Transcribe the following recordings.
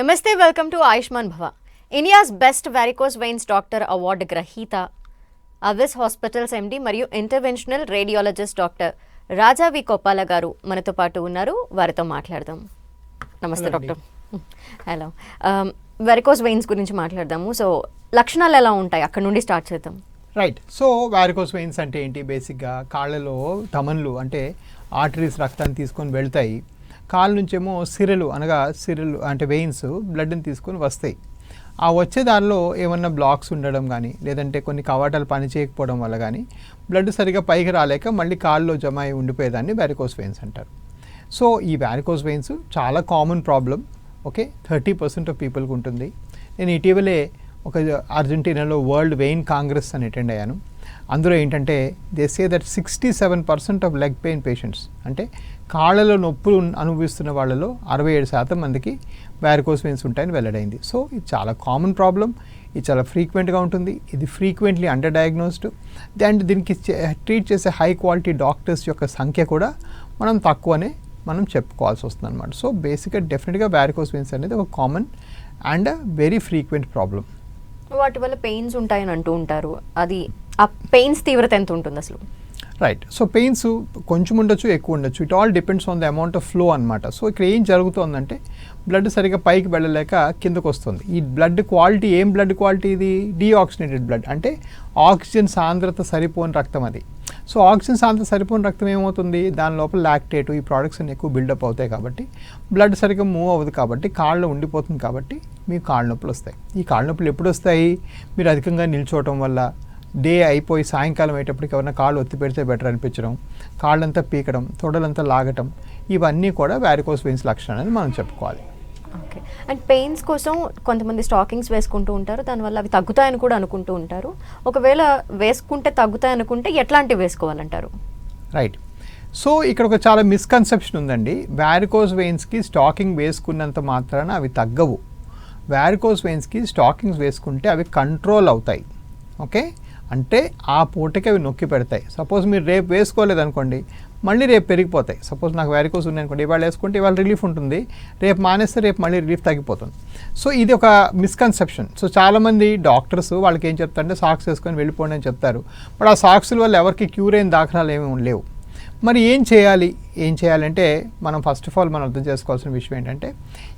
నమస్తే welcome to Ayushman Bhava. India's best varicose veins doctor award గ్రహీత అవిస్ hospitals MD మరియు interventional radiologist doctor Raja V Koppala గారు మనతో పాటు ఉన్నారు. వారితో మాట్లాడదాం. నమస్తే. డాక్టర్. హలో. వెరికోస్ వెయిన్స్ గురించి మాట్లాడదాము. సో లక్షణాలు ఎలా ఉంటాయి? అక్కడ నుండి స్టార్ట్ చేద్దాం. రైట్ సో వారికోస్ వెయిన్స్ అంటే ఏంటి? బేసిక్గా కాళ్ళలో తమన్లు అంటే ఆర్టరీస్ రక్తాన్ని తీసుకొని వెళ్తాయి. కాళ్ళ నుంచేమో సిరలు అనగా సిరలు అంటే వెయిన్స్ బ్లడ్ని తీసుకొని వస్తాయి. ఆ వచ్చే దానిలో ఏమన్నా బ్లాక్స్ ఉండడం కానీ లేదంటే కొన్ని కవాటాలు పనిచేయకపోవడం వల్ల కానీ బ్లడ్ సరిగా పైకి రాలేక మళ్ళీ కాళ్ళలో జమ అయి ఉండిపోయేదాన్ని వ్యారికోస్ వెయిన్స్ అంటారు. సో ఈ వ్యారికోస్ వెయిన్స్ చాలా common problem okay thirty percent of పీపుల్కి ఉంటుంది. నేను ఇటీవలే ఒక అర్జెంటీనాలో వరల్డ్ వెయిన్ కాంగ్రెస్ అని అటెండ్ అయ్యాను. అందులో ఏంటంటే they say that sixty seven percent of leg pain patients అంటే కాళ్ళలో నొప్పులు అనుభవిస్తున్న వాళ్ళలో అరవై ఏడు శాతం మందికి వ్యారికోస్ వెయిన్స్ ఉంటాయని వెల్లడైంది. సో ఇది చాలా కామన్ ప్రాబ్లం ఇది చాలా ఫ్రీక్వెంట్గా ఉంటుంది ఇది ఫ్రీక్వెంట్లీ అండర్ డయాగ్నోస్డ్ అండ్ దీనికి ట్రీట్ చేసే హై క్వాలిటీ డాక్టర్స్ యొక్క సంఖ్య కూడా మనం తక్కువనే మనం చెప్పుకోవాల్సి వస్తుంది అనమాట సో బేసిక్గా డెఫినెట్గా వ్యారికోస్ వెయిన్స్ అనేది ఒక common and very frequent problem వాటి వల్ల పెయిన్స్ ఉంటాయని అంటూ ఉంటారు. అది ఆ పెయిన్స్ తీవ్రత ఎంత ఉంటుంది అసలు? రైట్ సో పెయిన్స్ కొంచెం ఉండొచ్చు ఎక్కువ ఉండొచ్చు. It all depends on the amount of flow అనమాట సో ఇక్కడ ఏం జరుగుతుందంటే బ్లడ్ సరిగా పైకి వెళ్ళలేక కిందకు వస్తుంది. ఈ బ్లడ్ క్వాలిటీ ఏం బ్లడ్ క్వాలిటీ ఇది? డీఆక్సినేటెడ్ బ్లడ్ అంటే ఆక్సిజన్ సాంద్రత సరిపోని రక్తం అది. సో ఆక్సిజన్ సాంద్రత సరిపోని రక్తం ఏమవుతుంది? దాని లోపల లాక్టేట్ ఈ ప్రోడక్ట్స్ అన్ని ఎక్కువ బిల్డప్ అవుతాయి కాబట్టి బ్లడ్ సరిగ్గా మూవ్ అవ్వదు కాబట్టి కాళ్ళు ఉండిపోతుంది కాబట్టి మీకు కాళ్ళ నొప్పులు వస్తాయి. ఈ కాళ్ళ నొప్పులు ఎప్పుడు వస్తాయి? మీరు అధికంగా నిల్చోవటం వల్ల డే అయిపోయి సాయంకాలం అయ్యేటప్పటికి ఎవరైనా కాళ్ళు ఒత్తి పెడితే బెటర్ అనిపించడం కాళ్ళంతా పీకడం తొడలంతా లాగటం ఇవన్నీ కూడా వ్యారికోస్ వెయిన్స్ లక్షణాలని మనం చెప్పుకోవాలి. ఓకే. అండ్ పెయిన్స్ కోసం కొంతమంది స్టాకింగ్స్ వేసుకుంటూ ఉంటారు. దానివల్ల అవి తగ్గుతాయని కూడా అనుకుంటూ ఉంటారు. ఒకవేళ వేసుకుంటే తగ్గుతాయి అనుకుంటే ఎట్లాంటివి వేసుకోవాలంటారు? రైట్ సో ఇక్కడ ఒక చాలా మిస్కన్సెప్షన్ ఉందండి. వ్యారికోస్ వెయిన్స్కి స్టాకింగ్ వేసుకున్నంత మాత్రాన అవి తగ్గవు. వ్యారికోస్ వెయిన్స్కి స్టాకింగ్స్ వేసుకుంటే అవి కంట్రోల్ అవుతాయి. ఓకే అంటే ఆ పూటకి అవి నొక్కి పెడతాయి. సపోజ్ మీరు రేపు వేసుకోలేదు అనుకోండి మళ్ళీ రేపు పెరిగిపోతాయి. సపోజ్ నాకు వ్యారికోస్ ఉంది అనుకోండి ఇవాళ వేసుకుంటే ఇవాళ రిలీఫ్ ఉంటుంది. రేపు మానేస్తే రేపు మళ్ళీ రిలీఫ్ తగ్గిపోతుంది. సో ఇది ఒక మిస్కన్సెప్షన్ సో చాలామంది డాక్టర్స్ వాళ్ళకి ఏం చెప్తారంటే సాక్స్ వేసుకొని వెళ్ళిపోండి అని చెప్తారు. బట్ ఆ సాక్స్ల వల్ల ఎవరికి క్యూర్ అయిన దాఖలాలు ఏమీ లేవు. మరి ఏం చేయాలి? ఏం చేయాలంటే మనం ఫస్ట్ ఆఫ్ ఆల్ మనం అర్థం చేసుకోవాల్సిన విషయం ఏంటంటే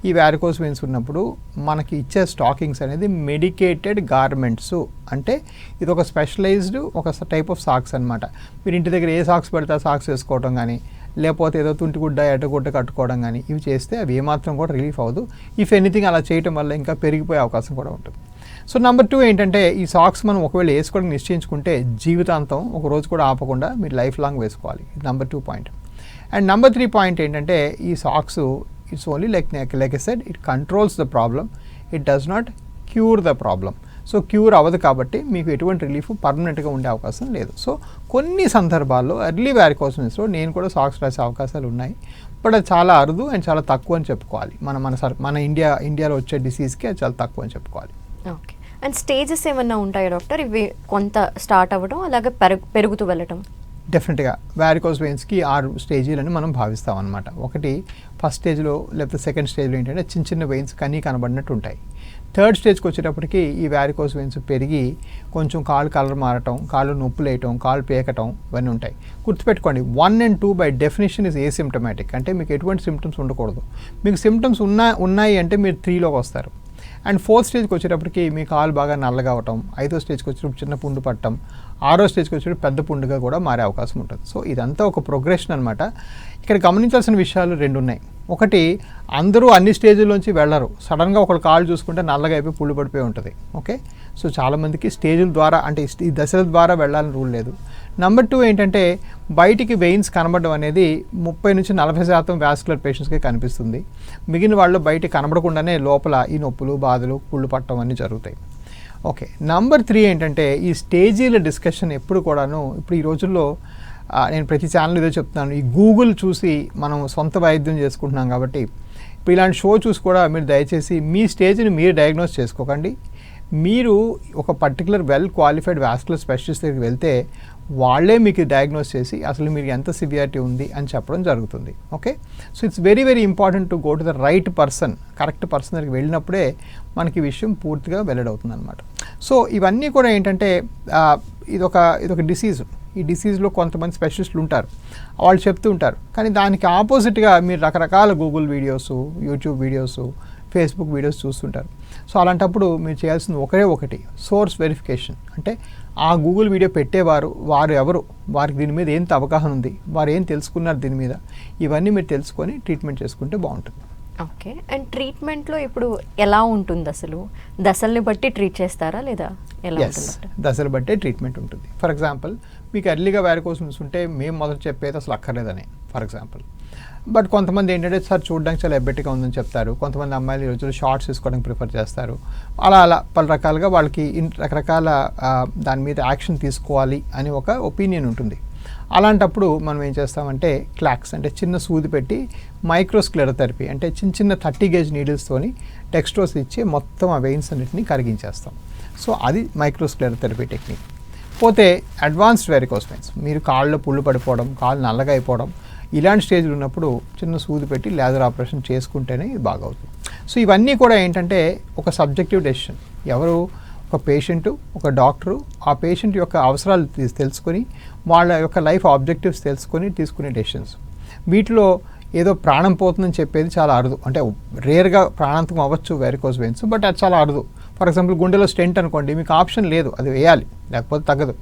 ఈ వ్యారికోస్ వెయిన్స్ ఉన్నప్పుడు మనకి ఇచ్చే స్టాకింగ్స్ అనేది మెడికేటెడ్ గార్మెంట్స్ అంటే ఇది ఒక స్పెషలైజ్డ్ ఒక టైప్ ఆఫ్ సాక్స్ అనమాట మీరు ఇంటి దగ్గర ఏ సాక్స్ పెడితే ఆ సాక్స్ వేసుకోవడం కానీ లేకపోతే ఏదో తుంటిగుడ్డ ఎటగుడ్డ కట్టుకోవడం కానీ ఇవి చేస్తే అవి ఏమాత్రం కూడా రిలీఫ్ అవ్వదు. ఇఫ్ ఎనీథింగ్ అలా చేయటం వల్ల ఇంకా పెరిగిపోయే అవకాశం కూడా ఉంటుంది. సో నెంబర్ టూ ఏంటంటే ఈ సాక్స్ మనం ఒకవేళ వేసుకోవడం నిశ్చయించుకుంటే జీవితాంతం ఒక రోజు కూడా ఆపకుండా మీరు లైఫ్ లాంగ్ వేసుకోవాలి. Number two point and number three point ఏంటంటే ఈ socks it's only like like said it controls the problem it does not cure the problem so cure అవ్వదు కాబట్టి మీకు ఎటువంటి రిలీఫ్ పర్మనెంట్గా ఉండే అవకాశం లేదు. సో కొన్ని సందర్భాల్లో ఎర్లీ వ్యారికోసన్స్లో నేను కూడా సాక్స్ రాసే అవకాశాలు ఉన్నాయి. బట్ అది చాలా అరుదు అండ్ చాలా తక్కువ అని చెప్పుకోవాలి. మన మన సర్ మన ఇండియా ఇండియాలో వచ్చే డిసీజ్కి అది చాలా తక్కువ అని చెప్పుకోవాలి. ఓకే అండ్ స్టేజెస్ ఏమన్నా ఉంటాయా డాక్టర్? ఇవి కొంత స్టార్ట్ అవ్వడం అలాగే పెరుగు పెరుగుతూ వెళ్ళటం. డెఫినెట్గా వ్యారికోస్ వెయిన్స్కి ఆరు స్టేజీలని మనం భావిస్తాం అనమాట ఒకటి ఫస్ట్ స్టేజ్లో లేకపోతే సెకండ్ స్టేజ్లో ఏంటంటే చిన్న చిన్న వెయిన్స్ కనీ కనబడినట్టు ఉంటాయి. థర్డ్ స్టేజ్కి వచ్చేటప్పటికి ఈ వ్యారికోస్ వెయిన్స్ పెరిగి కొంచెం కాళ్ళు కలర్ మారటం కాళ్ళు నొప్పులు వేయటం కాళ్ళు పేకటం ఇవన్నీ ఉంటాయి. గుర్తుపెట్టుకోండి one and two by definition is asymptomatic అంటే మీకు ఎటువంటి సిమ్టమ్స్ ఉండకూడదు. మీకు సిమ్టమ్స్ ఉన్నా ఉన్నాయి అంటే మీరు త్రీలోకి వస్తారు. అండ్ ఫోర్త్ స్టేజ్కి వచ్చేటప్పటికి మీ కాలు బాగా నల్లగా అవటం ఐదో స్టేజ్కి వచ్చేటప్పుడు చిన్న పుండు పట్టడం ఆరో స్టేజ్కి వచ్చేటప్పుడు పెద్ద పుండుగా కూడా మారే అవకాశం ఉంటుంది. సో ఇదంతా ఒక ప్రోగ్రెషన్ అనమాట ఇక్కడ గమనించాల్సిన విషయాలు రెండు ఉన్నాయి ఒకటి అందరూ అన్ని స్టేజ్లోంచి వెళ్ళరు. సడన్గా ఒకళ్ళు కాళ్ళు చూసుకుంటే నల్లగా అయిపోయి పుళ్ళు పడిపోయి ఉంటుంది. ఓకే? సో చాలామందికి స్టేజుల ద్వారా అంటే ఈ దశల ద్వారా వెళ్ళాలని రూల్ లేదు. నెంబర్ టూ ఏంటంటే బయటికి వెయిన్స్ కనబడడం అనేది ముప్పై నుంచి నలభై శాతం వ్యాస్కులర్ పేషెంట్స్కి కనిపిస్తుంది. మిగిలిన వాళ్ళు బయట కనబడకుండానే లోపల ఈ నొప్పులు బాధలు పుళ్ళు పట్టడం అన్నీ జరుగుతాయి. ఓకే? నంబర్ త్రీ ఏంటంటే ఈ స్టేజీల డిస్కషన్ ఎప్పుడు కూడాను ఇప్పుడు ఈ రోజుల్లో నేను ప్రతి ఛానల్ ఇదే చెప్తున్నాను. ఈ గూగుల్ చూసి మనం సొంత వైద్యం చేసుకుంటున్నాం కాబట్టి ఇప్పుడు ఇలాంటి షో చూసి కూడా మీరు దయచేసి మీ స్టేజ్ని మీరు డయాగ్నోస్ చేసుకోకండి. మీరు ఒక particular well qualified vascular specialist దగ్గరికి వెళ్తే వాళ్ళే మీకు డయాగ్నోస్ చేసి అసలు మీరు ఎంత సివియారిటీ ఉంది అని చెప్పడం జరుగుతుంది. Okay so it's very very important to go to the right person correct person దగ్గరికి వెళ్ళినప్పుడే మనకి ఈ విషయం పూర్తిగా వెల్లడవుతుంది అనమాట సో ఇవన్నీ కూడా ఏంటంటే ఇదొక ఇదొక డిసీజ్ ఈ డిసీజ్లో కొంతమంది స్పెషలిస్టులు ఉంటారు. వాళ్ళు చెప్తూ ఉంటారు. కానీ దానికి ఆపోజిట్గా మీరు రకరకాల Google videos YouTube videos Facebook videos చూస్తుంటారు. సో అలాంటప్పుడు మీరు చేయాల్సింది ఒకటే ఒకటి సోర్స్ వెరిఫికేషన్ అంటే ఆ గూగుల్ వీడియో పెట్టేవారు వారు ఎవరు వారికి దీని మీద ఎంత అవగాహన ఉంది వారు ఏం తెలుసుకున్నారు దీని మీద ఇవన్నీ మీరు తెలుసుకొని ట్రీట్మెంట్ చేసుకుంటే బాగుంటుంది. ఓకే. అండ్ ట్రీట్మెంట్లో ఇప్పుడు ఎలా ఉంటుంది అసలు? దశల్ని బట్టి ట్రీట్ చేస్తారా లేదా ఎలా? దశలు బట్టే ట్రీట్మెంట్ ఉంటుంది. ఫర్ ఎగ్జాంపుల్ మీకు ఎర్లీగా వ్యారికోసిన్స్ ఉంటే మేము మొదట చెప్పేది అసలు అక్కర్లేదని ఫర్ ఎగ్జాంపుల్ బట్ కొంతమంది ఏంటంటే సార్ చూడడానికి చాలా ఎబ్బెట్టిగా ఉందని చెప్తారు. కొంతమంది అమ్మాయిలు ఈ రోజుల్లో షార్ట్స్ తీసుకోవడానికి ప్రిఫర్ చేస్తారు. అలా అలా పలు రకాలుగా వాళ్ళకి ఇన్- రకరకాల దాని మీద యాక్షన్ తీసుకోవాలి అని ఒక ఒపీనియన్ ఉంటుంది. అలాంటప్పుడు మనం ఏం చేస్తామంటే క్లాక్స్ అంటే చిన్న సూది పెట్టి మైక్రోస్క్లెరోథెరపీ అంటే చిన్న చిన్న థర్టీ గేజ్ నీడిల్స్తోని టెక్స్ట్రోస్ ఇచ్చి మొత్తం ఆ వెయిన్స్ అన్నిటిని కరిగించేస్తాం. సో అది మైక్రోస్క్లెరోథెరపీ టెక్నిక్ పోతే అడ్వాన్స్డ్ వెరికోస్ పెయిన్స్ మీరు కాళ్ళలో పుళ్ళు పడిపోవడం కాళ్ళు నల్లగా అయిపోవడం ఇలాంటి స్టేజ్లు ఉన్నప్పుడు చిన్న సూది పెట్టి లేజర్ ఆపరేషన్ చేసుకుంటేనే ఇది బాగవుతుంది సో ఇవన్నీ కూడా ఏంటంటే ఒక సబ్జెక్టివ్ డెసిషన్. ఎవరు? ఒక పేషెంట్ ఒక డాక్టరు. ఆ పేషెంట్ యొక్క అవసరాలు తెలుసుకొని వాళ్ళ యొక్క లైఫ్ ఆబ్జెక్టివ్స్ తెలుసుకొని తీసుకునే డెసిషన్స్. వీటిలో ఏదో ప్రాణం పోతుందని చెప్పేది చాలా అరుదు. అంటే రేర్గా ప్రాణాంతకం అవ్వచ్చు వెరికోస్ వెయిన్స్ బట్ అది చాలా అరుదు. ఫర్ ఎగ్జాంపుల్ గుండెలో స్టెంట్ అనుకోండి మీకు ఆప్షన్ లేదు అది వేయాలి లేకపోతే తగ్గదు.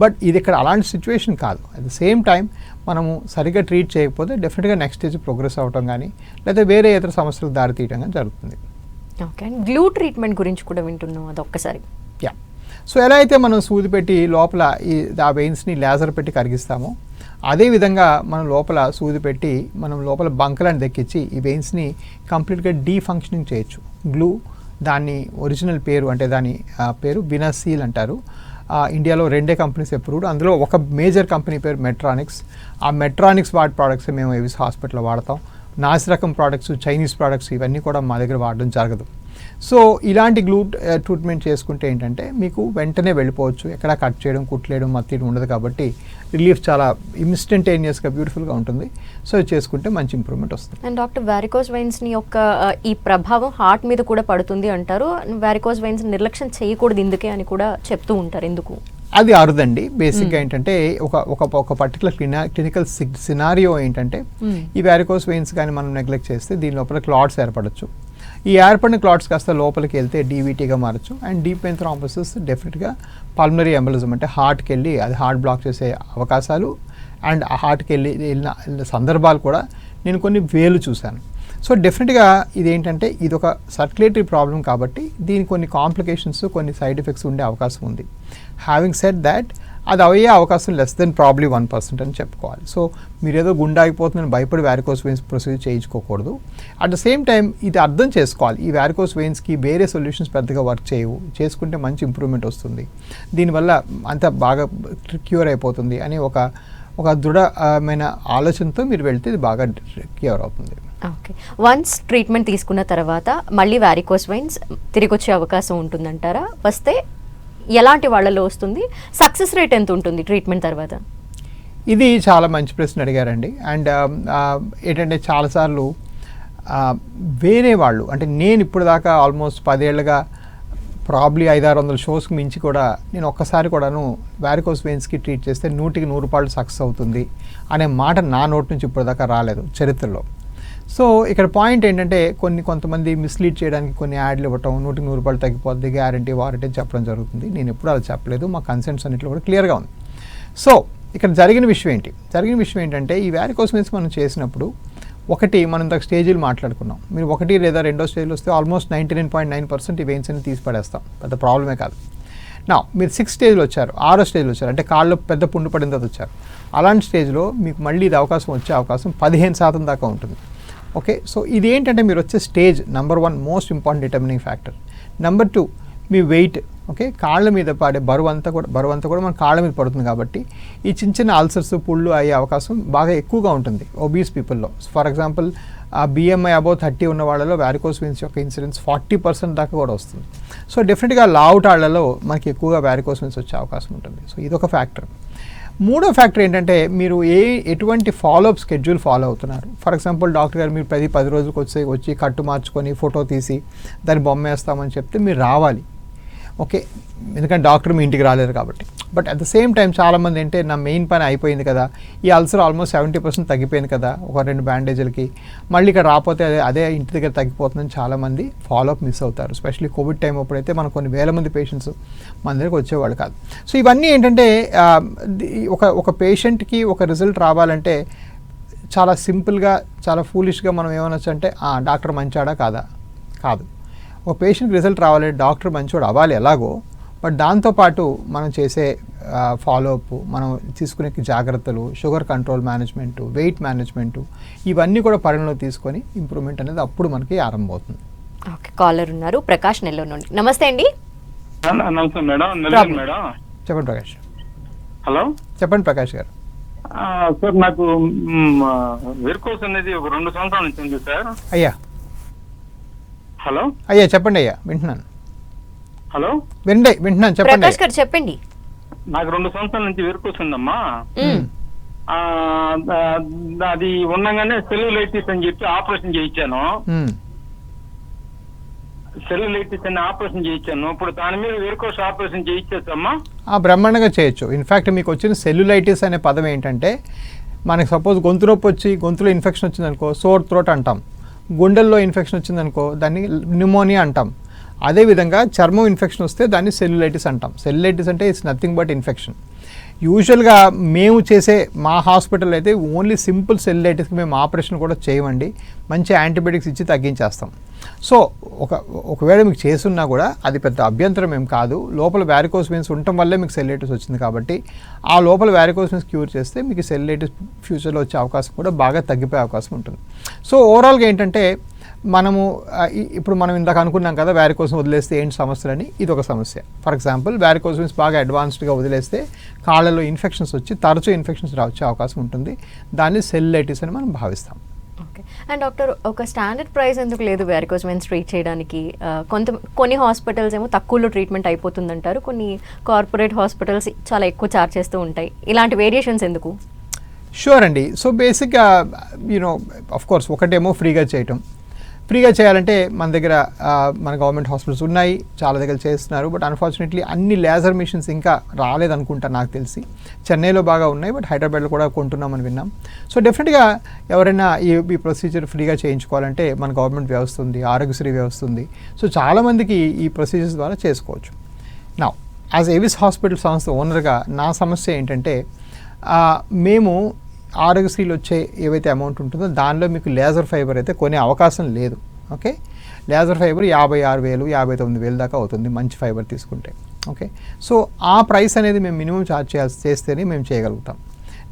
బట్ ఇది ఇక్కడ అలాంటి సిచ్యువేషన్ కాదు. అట్ ద సేమ్ టైం మనము సరిగ్గా ట్రీట్ చేయకపోతే డెఫినెట్గా నెక్స్ట్ స్టేజ్ ప్రోగ్రెస్ అవ్వటం కానీ లేదా వేరే ఇతర సమస్యలకు దారి తీయడం కానీ జరుగుతుంది. ఓకే అండ్ గ్లూ ట్రీట్మెంట్ గురించి కూడా వింటున్నాం అది ఒక్కసారి యా సో ఎలా అయితే మనం సూది పెట్టి లోపల ఈ ఆ వెయిన్స్ని లేజర్ పెట్టి కరిగిస్తామో అదేవిధంగా మనం లోపల సూది పెట్టి మనం లోపల బంకలను దెక్కించి ఈ వెయిన్స్ని కంప్లీట్గా డీఫంక్షనింగ్ చేయొచ్చు. గ్లూ దాన్ని ఒరిజినల్ పేరు అంటే దాని పేరు బినసీల్ అంటారు. ఇండియాలో రెండే కంపెనీస్ అప్రూవ్డ్ అందులో ఒక మేజర్ కంపెనీ పేరు మెట్రానిక్స్ ఆ మెట్రానిక్స్ వాడి ప్రోడక్ట్స్ మేము ఏవిస్ హాస్పిటల్లో వాడతాం. నాసి రకం ప్రోడక్ట్స్ చైనీస్ ప్రోడక్ట్స్ ఇవన్నీ కూడా మా దగ్గర వాడడం జరగదు. సో ఇలాంటి గ్లూ ట్రీట్మెంట్ eh, చేసుకుంటే ఏంటంటే మీకు వెంటనే వెళ్ళిపోవచ్చు. ఎక్కడ కట్ చేయడం కుట్లేయడం మత్తీయడం ఉండదు కాబట్టి రిలీఫ్ చాలా ఇన్స్టంటేనియస్గా బ్యూటిఫుల్గా ఉంటుంది. సో ఇది చేసుకుంటే మంచి ఇంప్రూవ్మెంట్ వస్తుంది. అండ్ డాక్టర్ వ్యారికోస్ వైన్స్ని యొక్క eh, ఈ ప్రభావం హార్ట్ మీద కూడా పడుతుంది అంటారు. వ్యారికోస్ వైన్స్ నిర్లక్ష్యం చేయకూడదు ఇందుకే అని కూడా చెప్తూ ఉంటారు ఎందుకు అది అరుదండి. బేసిక్గా ఏంటంటే ఒక ఒక ఒక పర్టికులర్ క్లినా క్లినికల్ సినారియో ఏంటంటే. ఈ వ్యారికోస్ వెయిన్స్ కానీ మనం నెగ్లెక్ట్ చేస్తే దీని లోపల క్లాట్స్ ఏర్పడచ్చు. ఈ ఏర్పడిన క్లాట్స్ కాస్త లోపలికి వెళ్తే డీవీటీగా మారచ్చు. అండ్ డీప్ వెయిన్ థ్రాంబోసిస్ డెఫినెట్గా పల్మరీ ఎంబలిజం అంటే హార్ట్కి వెళ్ళి అది హార్ట్ బ్లాక్ చేసే అవకాశాలు. అండ్ ఆ హార్ట్కి వెళ్ళి వెళ్ళిన సందర్భాలు కూడా నేను కొన్ని వేలు చూశాను. సో డెఫినెట్గా ఇదేంటంటే ఇది ఒక సర్క్యులేటరీ ప్రాబ్లం కాబట్టి దీని కొన్ని కాంప్లికేషన్స్ కొన్ని సైడ్ ఎఫెక్ట్స్ ఉండే అవకాశం ఉంది. హ్యావింగ్ సెట్ దాట్ అది అయ్యే అవకాశం less than probably one percent అని చెప్పుకోవాలి. సో మీరు ఏదో గుండె ఆగిపోతుందని భయపడి వ్యారికోస్ వెయిన్స్ ప్రొసీజర్ చేయించుకోకూడదు. అట్ ద సేమ్ టైం ఇది అర్థం చేసుకోవాలి. ఈ వ్యారికోస్ వెయిన్స్కి వేరే సొల్యూషన్స్ పెద్దగా వర్క్ చేయవు. చేసుకుంటే మంచి ఇంప్రూవ్మెంట్ వస్తుంది. దీనివల్ల అంత బాగా క్యూర్ అయిపోతుంది అని ఒక ఒక దృఢమైన ఆలోచనతో మీరు వెళ్తే ఇది బాగా క్యూర్ అవుతుంది. ఓకే. వన్స్ ట్రీట్మెంట్ తీసుకున్న తర్వాత మళ్ళీ వ్యారికోస్ వెయిన్స్ తిరిగి వచ్చే అవకాశం ఉంటుందంటారా? వస్తే ఎలాంటి వాళ్ళలో వస్తుంది? సక్సెస్ రేట్ ఎంత ఉంటుంది ట్రీట్మెంట్ తర్వాత? ఇది చాలా మంచి ప్రశ్న అడిగారండి. అండ్ um, ఏంటంటే చాలాసార్లు వేరే వాళ్ళు అంటే నేను ఇప్పుడు దాకా ఆల్మోస్ట్ పదేళ్ళుగా ప్రాబ్లీ ఐదారు వందల షోస్కి మించి కూడా నేను ఒక్కసారి కూడాను వ్యారికోస్ వెయిన్స్కి ట్రీట్ చేస్తే నూటికి నూరు రూపాయలు సక్సెస్ అవుతుంది అనే మాట నా నోటి నుంచి ఇప్పుడు దాకా రాలేదు చరిత్రలో. సో ఇక్కడ పాయింట్ ఏంటంటే కొన్ని కొంతమంది మిస్లీడ్ చేయడానికి కొన్ని యాడ్లు ఇవ్వటం నూటికి నూరు రూపాయలు తగ్గిపోద్ది గ్యారంటీ వారంటీ చెప్పడం జరుగుతుంది. నేను ఎప్పుడు అలా చెప్పలేదు. మా కన్సెంట్స్ అన్నింటిలో కూడా క్లియర్గా ఉంది. సో ఇక్కడ జరిగిన విషయం ఏంటి? జరిగిన విషయం ఏంటంటే ఈ వ్యారికోస్ మనం చేసినప్పుడు ఒకటి మనం ఇంతకు స్టేజీలు మాట్లాడుకున్నాం. మీరు ఒకటి లేదా రెండో స్టేజ్లో వస్తే almost ninety nine point nine percent ఈ వెయిన్స్ అని తీసి పడేస్తాం. పెద్ద ప్రాబ్లమే కాదు. నా మీరు సిక్స్ స్టేజ్లో వచ్చారు ఆరో స్టేజ్లో వచ్చారు అంటే కాళ్ళు పెద్ద పుండు పడిన తర్వాత వచ్చారు. అలాంటి స్టేజ్లో మీకు మళ్ళీ ఇది అవకాశం వచ్చే అవకాశం పదిహేను శాతం దాకా ఉంటుంది. ఓకే సో ఇది ఏంటంటే మీరు వచ్చే stage number one most important determining factor number two మీ వెయిట్ ఓకే కాళ్ళ మీద పడే బరువు అంతా కూడా బరువు అంతా కూడా మన కాళ్ళ మీద పడుతుంది కాబట్టి ఈ చిన్న చిన్న అల్సర్స్ పుళ్ళు అయ్యే అవకాశం బాగా ఎక్కువగా ఉంటుంది ఒబీస్ పీపుల్లో ఫర్ ఎగ్జాంపుల్ ఆ బిఎంఐ అబౌవ్ థర్టీ ఉన్న వాళ్ళలో వ్యారికోస్ వెయిన్స్ యొక్క ఇన్సిడెన్స్ ఫార్టీ పర్సెంట్ దాకా కూడా వస్తుంది. సో డెఫినెట్గా లావుటాళ్ళలో మనకి ఎక్కువగా వ్యారికోస్ వెయిన్స్ వచ్చే అవకాశం ఉంటుంది. సో ఇది ఒక ఫ్యాక్టర్ మూడో ఫ్యాక్టర్ ఏంటంటే మీరు ఏ ఎటువంటి ఫాలోఅప్ స్కెడ్యూల్ ఫాలో అవుతున్నారు. ఫర్ ఎగ్జాంపుల్ డాక్టర్ గారు మీరు ప్రతి పది రోజులకు వచ్చి వచ్చి కట్టు మార్చుకొని ఫోటో తీసి దాన్ని బొమ్మ వేస్తామని చెప్తే మీరు రావాలి. ఓకే ఎందుకంటే డాక్టర్ మీ ఇంటికి రాలేరు కాబట్టి. But at the same time చాలామంది ఏంటంటే నా మెయిన్ పని అయిపోయింది కదా ఈ అల్సర్ ఆల్మోస్ట్ సెవెంటీ పర్సెంట్ తగ్గిపోయింది కదా ఒక రెండు బ్యాండేజీలకి. మళ్ళీ ఇక్కడ రాకపోతే అదే అదే ఇంటి దగ్గర తగ్గిపోతుందని చాలామంది ఫాలోఅప్ మిస్ అవుతారు. స్పెషల్లీ కోవిడ్ టైం అప్పుడైతే మనకు కొన్ని వేల మంది పేషెంట్స్ మన దగ్గరకు వచ్చేవాళ్ళు కాదు. సో ఇవన్నీ ఏంటంటే ఒక ఒక పేషెంట్కి ఒక రిజల్ట్ రావాలంటే చాలా సింపుల్గా చాలా ఫూలిష్గా మనం ఏమనొచ్చు అంటే "ఆ, డాక్టర్ మంచాడా కాదా? కాదు. ఒక పేషెంట్కి రిజల్ట్ రావాలి డాక్టర్ మంచోడు అవ్వాలి ఎలాగో బట్ దాంతోపాటు మనం చేసే ఫాలోఅప్ మనం తీసుకునే జాగ్రత్తలు sugar control management weight management ఇవన్నీ కూడా పరిగణలో తీసుకొని ఇంప్రూవ్మెంట్ అనేది అప్పుడు మనకి ఆరంభమవుతుంది. ఓకే కాలర్ ఉన్నారు. ప్రకాష్ నెల్లూరు నుండి. నమస్తే అండి. నమస్తే మేడం. నెల్లూరు. మేడం. చెప్పండి ప్రకాష్. హలో. చెప్పండి ప్రకాష్ గారు. సార్ నాకు వెరికోస్ అనేది ఒక రెండు సంవత్సరాల నుంచి ఉంది సార్. అయ్యా. హలో? అయ్యా చెప్పండి అయ్యా వింటున్నాను. హలో? విండే వింటున్నాను చెప్పండి ప్రకాష్ గారు చెప్పండి. నాకు రెండు సంవత్సరాల నుంచి వెరికోస్ ఉందమ్మా మ్మ్. ఆ, దా- అది ఉండగానే సెల్యులైటిస్ అని చెప్పి ఆపరేషన్ చేయించాను. సెల్యులైటిస్ అని ఆపరేషన్ చేయించాను. ఇప్పుడు దాని మీద వెరికోస్ ఆపరేషన్ చేయించమ్మా ఆ బ్రహ్మాండంగా చేయొచ్చు. ఇన్ఫ్యాక్ట్ మీకు వచ్చిన సెల్యులైటిస్ అనే పదం ఏంటంటే మనకి సపోజ్ గొంతు నొప్పి వచ్చి గొంతులో ఇన్ఫెక్షన్ వచ్చిందనుకో సోర్ త్రోట్ అంటాం. గుండెల్లో ఇన్ఫెక్షన్ వచ్చిందనుకో దాన్ని న్యూమోనియా అంటాం. అదేవిధంగా చర్మం ఇన్ఫెక్షన్ వస్తే దాన్ని సెల్యులైటిస్ అంటాం. సెల్యులైటిస్ అంటే ఇట్స్ నథింగ్ బట్ ఇన్ఫెక్షన్. యూజువల్గా మేము చేసే మా హాస్పిటల్ అయితే ఓన్లీ సింపుల్ సెల్యులైటిస్కి మేము ఆపరేషన్ కూడా చేయమండి. మంచి యాంటీబయాటిక్స్ ఇచ్చి తగ్గించేస్తాం. సో ఒక ఒకవేళ మీకు చేసున్నా కూడా అది పెద్ద అభ్యంతరం ఏం కాదు. లోపల వ్యారికోస్ వెయిన్స్ ఉండటం వల్లే మీకు సెల్యులైటిస్ వచ్చింది కాబట్టి ఆ లోపల వ్యారికోస్ వెయిన్స్ క్యూర్ చేస్తే మీకు సెల్యులైటిస్ ఫ్యూచర్లో వచ్చే అవకాశం కూడా బాగా తగ్గిపోయే అవకాశం ఉంటుంది. సో ఓవరాల్గా ఏంటంటే మనము ఇప్పుడు మనం ఇందాక అనుకున్నాం కదా వ్యారికోసం వదిలేస్తే ఏంటి సమస్యలని? ఇది ఒక సమస్య. ఫర్ ఎగ్జాంపుల్ వ్యారికోస్ వెయిన్స్ బాగా అడ్వాన్స్డ్గా వదిలేస్తే కాళ్ళలో ఇన్ఫెక్షన్స్ వచ్చి తరచూ ఇన్ఫెక్షన్స్ వచ్చే అవకాశం ఉంటుంది. దాన్ని సెల్యులైటిస్ అని మనం భావిస్తాం. ఓకే అండ్ డాక్టర్ ఒక స్టాండర్డ్ ప్రైస్ ఎందుకు లేదు వ్యారికోస్ వెన్స్ ట్రీట్ చేయడానికి? కొంత కొన్ని హాస్పిటల్స్ ఏమో తక్కువలో ట్రీట్మెంట్ అయిపోతుందంటారు. కొన్ని కార్పొరేట్ హాస్పిటల్స్ చాలా ఎక్కువ చార్జ్ చేస్తూ ఉంటాయి. ఇలాంటి వేరియేషన్స్ ఎందుకు? షూర్ అండి. సో బేసిక్గా యూనో ఆఫ్ కోర్స్ ఒకటేమో ఫ్రీగా చేయటం. ఫ్రీగా చేయాలంటే మన దగ్గర మన గవర్నమెంట్ హాస్పిటల్స్ ఉన్నాయి చాలా దగ్గర చేస్తున్నారు బట్ అన్ఫార్చునేట్లీ అన్ని లేజర్ మిషన్స్ ఇంకా రాలేదనుకుంటా నాకు తెలిసి. చెన్నైలో బాగా ఉన్నాయి బట్ హైదరాబాద్లో కూడా కొంటున్నామని విన్నాం. సో డెఫినెట్గా ఎవరైనా ఈ ఈ ప్రొసీజర్ ఫ్రీగా చేయించుకోవాలంటే మన గవర్నమెంట్ వ్యవస్థ ఉంది ఆరోగ్యశ్రీ వ్యవస్థ ఉంది. సో చాలామందికి ఈ ప్రొసీజర్స్ ద్వారా చేసుకోవచ్చు. నా యాజ్ ఏవిస్ హాస్పిటల్ సంస్థ ఓనర్గా నా సమస్య ఏంటంటే మేము ఆరోగ్యశ్రీలు వచ్చే ఏవైతే అమౌంట్ ఉంటుందో దానిలో మీకు లేజర్ ఫైబర్ అయితే కొనే అవకాశం లేదు. ఓకే లేజర్ ఫైబర్ యాభై ఆరు వేలు యాభై తొమ్మిది వేలు దాకా అవుతుంది మంచి ఫైబర్ తీసుకుంటే. ఓకే సో ఆ ప్రైస్ అనేది మేము మినిమం ఛార్జ్ చేయాల్సి చేస్తేనే మేము చేయగలుగుతాం.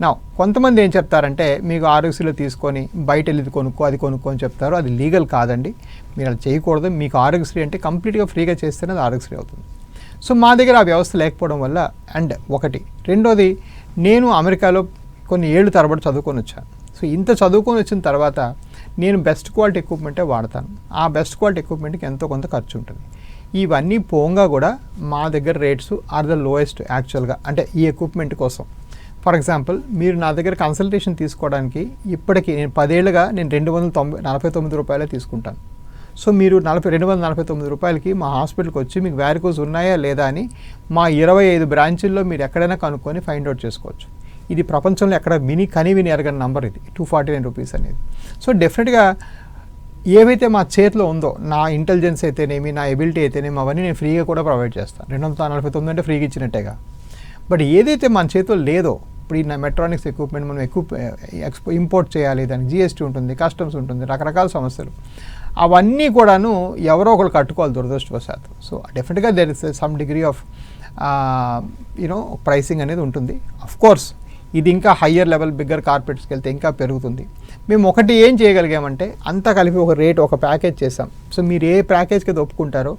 నా కొంతమంది ఏం చెప్తారంటే మీకు ఆరోగ్యశ్రీలో తీసుకొని బయట వెళ్ళి కొనుక్కో అది కొనుక్కో అని చెప్తారు. అది లీగల్ కాదండి. మీరు అలా చేయకూడదు. మీకు ఆరోగ్యశ్రీ అంటే కంప్లీట్గా ఫ్రీగా చేస్తేనే అది ఆరోగ్యశ్రీ అవుతుంది. సో మా దగ్గర ఆ వ్యవస్థ లేకపోవడం వల్ల అండ్ ఒకటి. రెండోది నేను అమెరికాలో కొన్ని ఏళ్ళు తరబడి చదువుకొని వచ్చాను సో ఇంత చదువుకొని వచ్చిన తర్వాత నేను బెస్ట్ క్వాలిటీ ఎక్విప్మెంటే వాడతాను. ఆ బెస్ట్ క్వాలిటీ ఎక్విప్మెంట్కి ఎంతో కొంత ఖర్చు ఉంటుంది. ఇవన్నీ పోగా కూడా మా దగ్గర రేట్స్ ఆర్ ద లోయెస్ట్ యాక్చువల్గా అంటే ఈ ఎక్విప్మెంట్ కోసం. ఫర్ ఎగ్జాంపుల్ మీరు నా దగ్గర కన్సల్టేషన్ తీసుకోవడానికి ఇప్పటికీ నేను పదేళ్ళుగా నేను రెండు వందల తొంభై నలభై తొమ్మిది రూపాయలే తీసుకుంటాను. సో మీరు నలభై రెండు వందల నలభై తొమ్మిది రూపాయలకి మా హాస్పిటల్కి వచ్చి మీకు వ్యారికోస్ ఉన్నాయా లేదా అని మా ఇరవై ఐదు బ్రాంచుల్లో మీరు ఎక్కడైనా కనుక్కొని ఫైండ్ అవుట్ చేసుకోవచ్చు. ఇది ప్రపంచంలో ఎక్కడ మినీ కనివిని ఎరగని నంబర్ ఇది. టూ ఫార్టీ నైన్ రూపీస్ అనేది. సో డెఫినెట్గా ఏవైతే మా చేతిలో ఉందో నా ఇంటెలిజెన్స్ అయితేనేమి నా ఎబిలిటీ అయితేనేమి అవన్నీ నేను ఫ్రీగా కూడా ప్రొవైడ్ చేస్తాను రెండు వందల నలభై తొమ్మిది అంటే ఫ్రీగా ఇచ్చినట్టేగా. బట్ ఏదైతే మన చేతిలో లేదో ఇప్పుడు ఈ మెట్రానిక్స్ ఎక్విప్మెంట్ మనం ఎక్విప్ ఎక్స్పో ఇంపోర్ట్ చేయాలి దానికి జిఎస్టీ ఉంటుంది కస్టమ్స్ ఉంటుంది రకరకాల సమస్యలు. అవన్నీ కూడాను ఎవరో ఒకరు కట్టుకోవాలి దురదృష్టవశాత్తు. సో డెఫినెట్గా there is some degree of you know pricing అనేది ఉంటుంది. అఫ్ కోర్స్ ఇది ఇంకా హయ్యర్ లెవెల్ బిగ్గర్ కార్పొరేట్స్కి వెళ్తే ఇంకా పెరుగుతుంది. మేము ఒకటి ఏం చేయగలిగామంటే అంతా కలిపి ఒక రేట్ ఒక ప్యాకేజ్ చేసాం సో మీరు ఏ ప్యాకేజ్కి అయితే ఒప్పుకుంటారో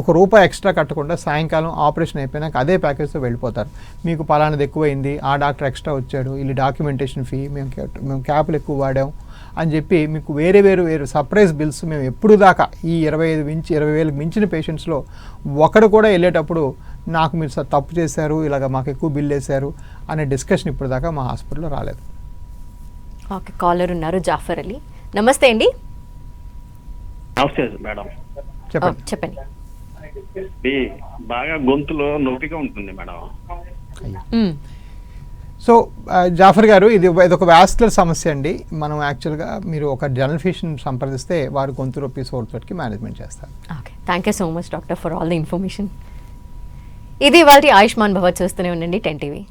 ఒక రూపాయి ఎక్స్ట్రా కట్టకుండా సాయంకాలం ఆపరేషన్ అయిపోయినాక అదే ప్యాకేజ్తో వెళ్ళిపోతారు. మీకు పలానాది ఎక్కువైంది ఆ డాక్టర్ ఎక్స్ట్రా వచ్చాడు వీళ్ళు డాక్యుమెంటేషన్ ఫీ మేము మేము క్యాప్లు ఎక్కువ వాడాం అని చెప్పి మీకు వేరే వేరు వేరు సర్ప్రైజ్ బిల్స్ మేము ఎప్పుడు దాకా ఈ ఇరవై ఐదు మించి ఇరవై వేలకు మించిన పేషెంట్స్లో ఒకడు కూడా వెళ్ళేటప్పుడు నాకు మీరు తప్పు చేశారు ఇలాగ మాకు ఎక్కువ బిల్ వేశారు అనే డిస్కషన్ ఇప్పుడు దాకా మా హాస్పిటల్లో రాలేదు. ఓకే కాలర్ ఉన్నారు జాఫర్ అలీ. నమస్తే అండి. నమస్తే మేడం. చెప్పండి. చెప్పండి. బాగా గొంతులో నొప్పిగా ఉంటుంది మేడం. సో జాఫర్ గారు ఇది ఇది ఒక వ్యాస్కులర్ సమస్య అండి. మనం యాక్చువల్గా మీరు ఒక జనరల్ ఫిషన్ సంప్రదిస్తే వారు గొంతు నొప్పి సోర్తోటికి మేనేజ్మెంట్ చేస్తారు. Okay. Thank you so much doctor for all the information. ఇది వాళ్ళ ఆయుష్మాన్ భవత్ చూస్తూనే ఉండండి టెన్ టీవీ.